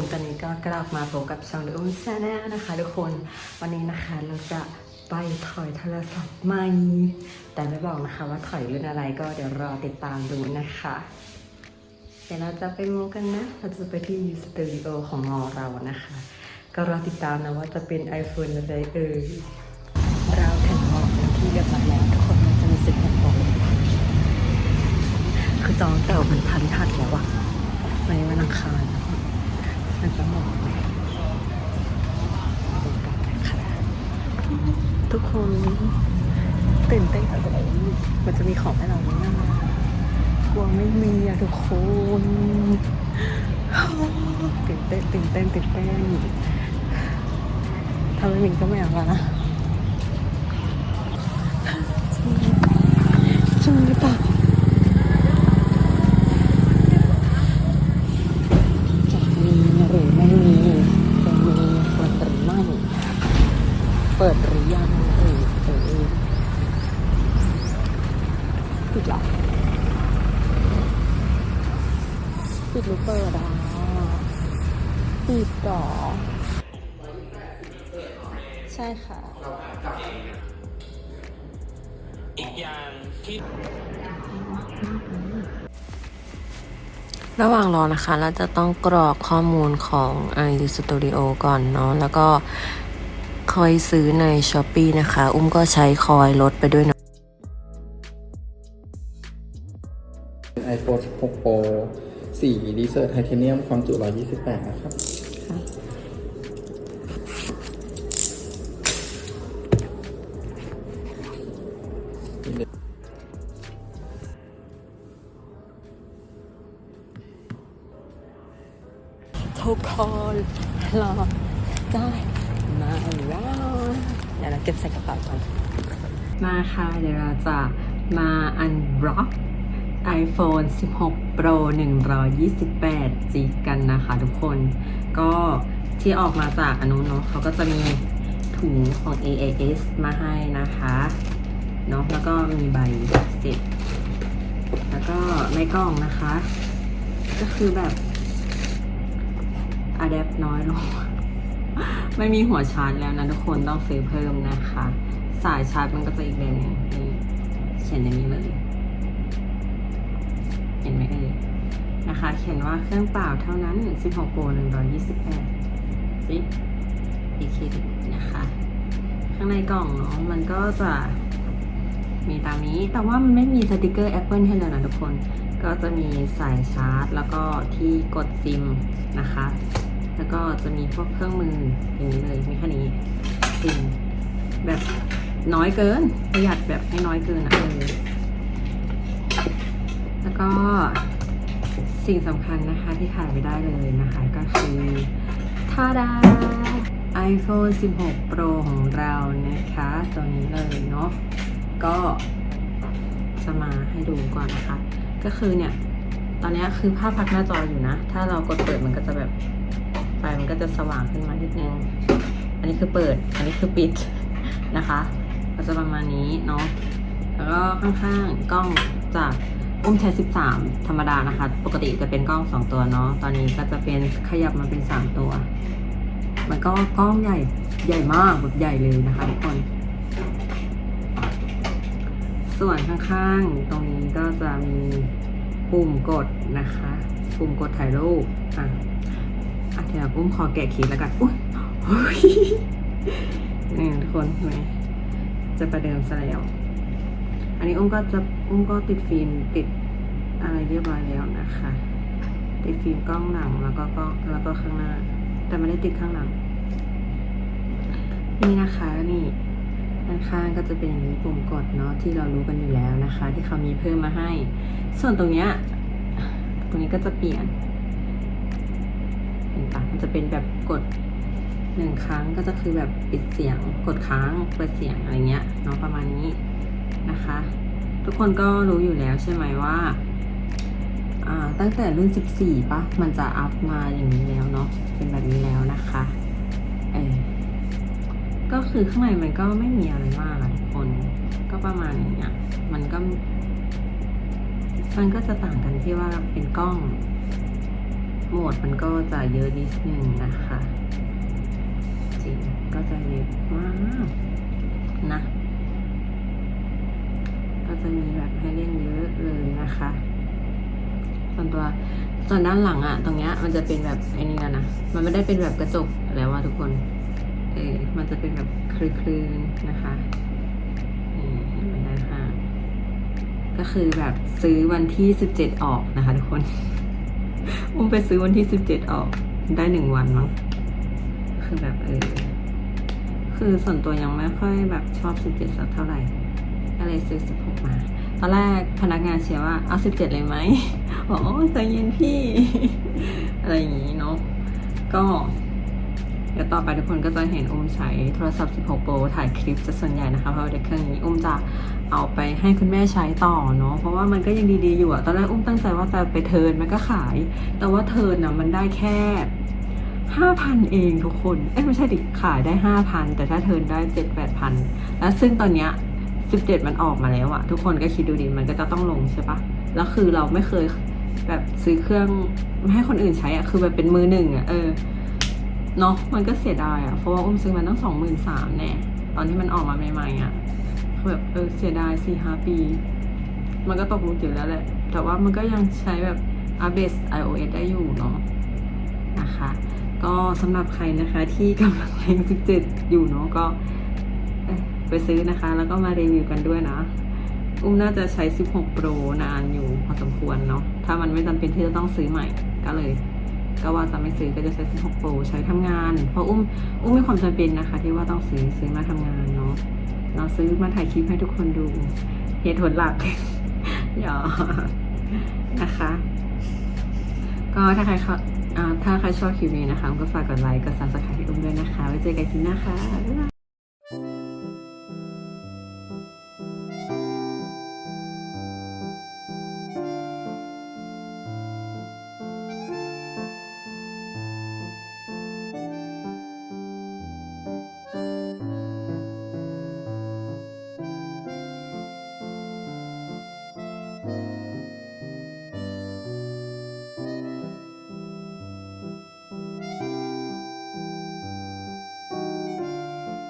คนตอนนี้ก็กลับมาพบกับช่องดูอุ้มชาแนลนะคะทุกคนวันนี้นะคะเราจะไปถอยโทรศัพท์ใหม่ แต่ไม่บอกนะคะว่าถอยรุ่นอะไรก็เดี๋ยวรอติดตามดูนะคะ เดี๋ยวเราจะไปมูกันนะ เราจะไปที่สตูดิโอของมอเรานะคะ ก็รอติดตามนะว่าจะเป็น iPhone อะไรเอ่ยเราถึงมอเป็นที่เรียบร้อยแล้วทุกคนมันจะมีสิบหกโมงคือจองแต่มันทันทัดแล้วอะวันวันอังคารนะ มันจะหมดเลยดูกันนะคะทุกคนตื่นเต้นจังเลยมันจะมีของให้เราไหมนะกลัวไม่มีอะทุกคนตื่นเต้นตื่นเต้นตื่นเต้นถ้าไม่มีก็ไม่เอาละนะจริงหรือเปล่า จะมีหรือไม่มี จะมีเปิดหรือไม่ เปิดหรือยังหรือเออปิดหรอปิดหรือเปิดอะปิดเหรอใช่ค่ะอีกอย่างที่ระหว่างรอนะคะ เราจะต้องกรอกข้อมูลของ i Studio ก่อนเนาะแล้วก็ คอยซื้อใน s h อ p e e นะคะ อุ้มก็ใช้คอยลดไปด้วยเนาะ iPhone 16 Pro สีดีเซอร์ไทเทเนียมความจุ 128 นะครับทุกคนรอได้ มาวเดี๋ยวเราเก็บใส่กระเป๋าก่อน มาค่ะ เดี๋ยวเราจะมาอันบล็อก iPhone 16 Pro 128 G กันนะคะทุกคน ก็ที่ออกมาจากอนนุเนาะเขาก็จะมีถุงของ AAS มาให้นะคะเนาะแล้วก็มีใบเสร็จ แล้วก็ในกล่องนะคะ ก็คือแบบอะแดปน้อยลง ไม่มีหัวชาร์จแล้วนะทุกคนต้องซื้อเพิ่มนะคะ สายชาร์จมันก็จะอีกแบบนึงนี่เขียนอย่างนี้เลย เห็นไหมเอ่ยนะคะ เขียนว่าเครื่องเปล่าเท่านั้น 16 Pro 128ซิอีกทีหนึ่งนะคะ ข้างในกล่องเนาะมันก็จะมีตามนี้ แต่ว่ามันไม่มีสติกเกอร์ Apple ให้เลยนะทุกคน ก็จะมีสายชาร์จ แล้วก็ที่กดซิมนะคะ แล้วก็จะมีพวกเครื่องมืออย่างนี้เลยมีแค่นี้ซิมแบบน้อยเกินประหยัดแบบให้น้อยเกินนะเออแล้วก็สิ่งสำคัญนะคะที่ขาดไม่ได้เลยนะคะ ก็คือทาดา iPhone 16 Pro ของเรานะคะตัวนี้เลยเนาะก็จะมาให้ดูก่อนนะคะ ก็คือเนี่ย ตอนนี้คือภาพพักหน้าจออยู่นะ ถ้าเรากดเปิดมันก็จะแบบ ไฟมันก็จะสว่างขึ้นมานิดนึง อันนี้คือเปิด อันนี้คือปิดนะคะ ก็จะประมาณนี้เนาะ แล้วก็ข้างๆกล้องจากอุ้มใช้13 ธรรมดานะคะ ปกติจะเป็นกล้อง 2 ตัวเนาะ ตอนนี้ก็จะเป็นขยับมาเป็น 3 ตัว มันก็กล้องใหญ่ใหญ่มากแบบใหญ่เลยนะคะทุกคน ส่วนข้างๆ ตรงนี้ก็จะมีปุ่มกดนะคะ ปุ่มกดถ่ายรูปอะ อะเดี๋ยวอุ้มขอแกะคีย์แล้วกันอุ้ยโอ้ยนี่ทุกคนเห็นไหมจะประเดิมซะแล้ว อันนี้อุ้มก็จะอุ้มก็ติดฟิล์มติดอะไรเรียบร้อยแล้วนะคะ ติดฟิล์มกล้องหลังแล้วก็กล้องแล้วก็ข้างหน้า แต่ไม่ได้ติดข้างหลัง นี่นะคะนี่ด้านข้างก็จะเป็นอย่างนี้ปุ่มกดเนาะที่เรารู้กันอยู่แล้วนะคะ ที่เขามีเพิ่มมาให้ ส่วนตรงเนี้ยตรงนี้ก็จะเปลี่ยน เห็นปะมันจะเป็นแบบกดหนึ่งครั้งก็จะคือแบบปิดเสียงกดค้างเปิดเสียงอะไรเงี้ยเนาะประมาณนี้นะคะ ทุกคนก็รู้อยู่แล้วใช่ไหมว่าอ่าตั้งแต่รุ่น 14ปะมันจะอัพมาอย่างนี้แล้วเนาะเป็นแบบนี้แล้วนะคะเออก็คือข้างในมันก็ไม่มีอะไรมากทุกคนก็ประมาณอย่างเงี้ยมันก็ มันก็จะต่างกันที่ว่าเป็นกล้อง โหมดมันก็จะเยอะนิดนึงนะคะ จริงก็จะเยอะมากนะ ก็จะมีแบบให้เล่นเยอะเลยนะคะ ส่วนตัวส่วนด้านหลังอะตรงเนี้ยมันจะเป็นแบบไอ้นี่แล้วนะ มันไม่ได้เป็นแบบกระจกแล้วว่าทุกคน เออมันจะเป็นแบบคลืนๆนะคะนี่เห็นไหมด้านข้างก็คือแบบซื้อวันที่สิบเจ็ดออกนะคะทุกคน อุ้มไปซื้อวันที่สิบเจ็ดออกได้หนึ่งวันมั้ง คือแบบเออ คือส่วนตัวยังไม่ค่อยแบบชอบสิบเจ็ดสักเท่าไหร่ ก็เลยซื้อสิบหกมา ตอนแรกพนักงานเชียร์ว่าเอาสิบเจ็ดเลยไหมบอกอ๋อใจเย็นพี่ อะไรอย่างนี้เนาะ ก็ ดี๋ยวต่อไปทุกคนก็จะเห็นอุ้มใช้โทรศัพท์ 16 Pro ถ่ายคลิปจะส่วนใหญ่นะคะเพราะว่าเดี๋ยวเครื่องนี้อุ้มจะเอาไปให้คุณแม่ใช้ต่อเนาะเพราะว่ามันก็ยังดีๆอยู่อะตอนแรกอุ้มตั้งใจว่าจะไปเทิร์นมันก็ขาย แต่ว่าเทิร์นอะมันได้แค่5,000เองทุกคน เอ้ยไม่ใช่ดิขายได้5,000แต่ถ้าเทิร์นได้7-8,000แล้วซึ่งตอนเนี้ย17มันออกมาแล้วอะทุกคนก็คิดดูดิมันก็จะต้องลงใช่ปะแล้วคือเราไม่เคยแบบซื้อเครื่องให้คนอื่นใช้อะคือแบบเป็นมือหนึ่งอะเออ เนาะมันก็เสียดายอะเพราะว่าอุ้มซื้อมาตั้งสองหมื่นสามแน่ตอนที่มันออกมาใหม่ๆอะคือแบบเออเสียดายสี่ห้าปี มันก็ตกมุกอยู่แล้วแหละ แต่ว่ามันก็ยังใช้แบบอัปเดต iOS ได้อยู่เนาะนะคะ ก็สำหรับใครนะคะที่กำลังเล็ง17 อยู่เนาะก็ไปซื้อนะคะ แล้วก็มารีวิวกันด้วยนะ อุ้มน่าจะใช้ 16 Pro นานอยู่พอสมควรเนาะถ้ามันไม่จำเป็นที่จะต้องซื้อใหม่ก็เลย ก็ว่าจะไม่ซื้อก็จะใช้ 16 Pro ใช้ทำงาน เพราะอุ้มอุ้มมีความจำเป็นนะคะ ที่ว่าต้องซื้อซื้อมาทำงานเนาะเราซื้อมาถ่ายคลิปให้ทุกคนดู เหตุผลหลักอย่านะคะ ก็ถ้าใครเขาอ่าถ้าใครชอบคลิปนี้นะคะก็ฝากกดไลค์กดซับสไครต์ให้อุ้มด้วยนะคะ ไว้เจอกันคลิปหน้าค่ะ